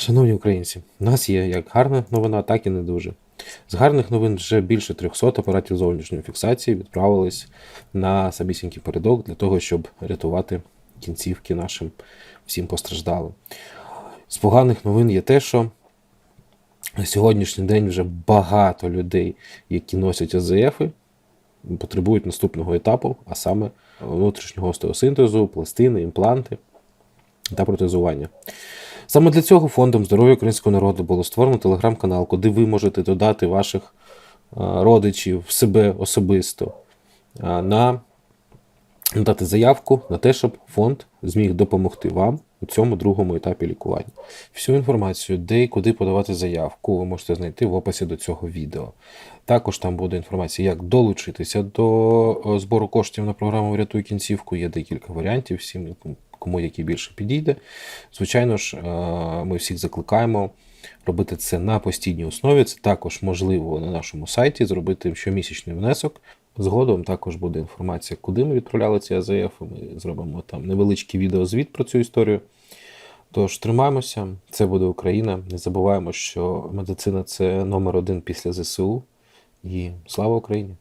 Шановні українці, у нас є як гарна новина, так і не дуже. З гарних новин вже більше 300 апаратів зовнішньої фіксації відправились на самісінький передок для того, щоб рятувати кінцівки нашим всім постраждалим. З поганих новин є те, що на сьогоднішній день вже багато людей, які носять АЗФи, потребують наступного етапу, а саме внутрішнього остеосинтезу, пластини, імпланти та протезування. Саме для цього фондом здоров'я українського народу було створено телеграм-канал, куди ви можете додати ваших е, родичів, себе особисто е, на дати заявку на те, щоб фонд зміг допомогти вам у цьому другому етапі лікування. Всю інформацію, де і куди подавати заявку, ви можете знайти в описі до цього відео. Також там буде інформація, як долучитися до е, збору коштів на програму Врятуй кінцівку. Є декілька варіантів, всім, кому який більше підійде. Звичайно ж, е, ми всіх закликаємо робити це на постійній основі. Це також можливо на нашому сайті зробити щомісячний внесок. Згодом також буде інформація, куди ми відправляли ці АЗФ. Ми зробимо там невеличкий відеозвіт про цю історію. Тож тримаємося, це буде Україна. Не забуваємо, що медицина це номер один після ЗСУ. І слава Україні!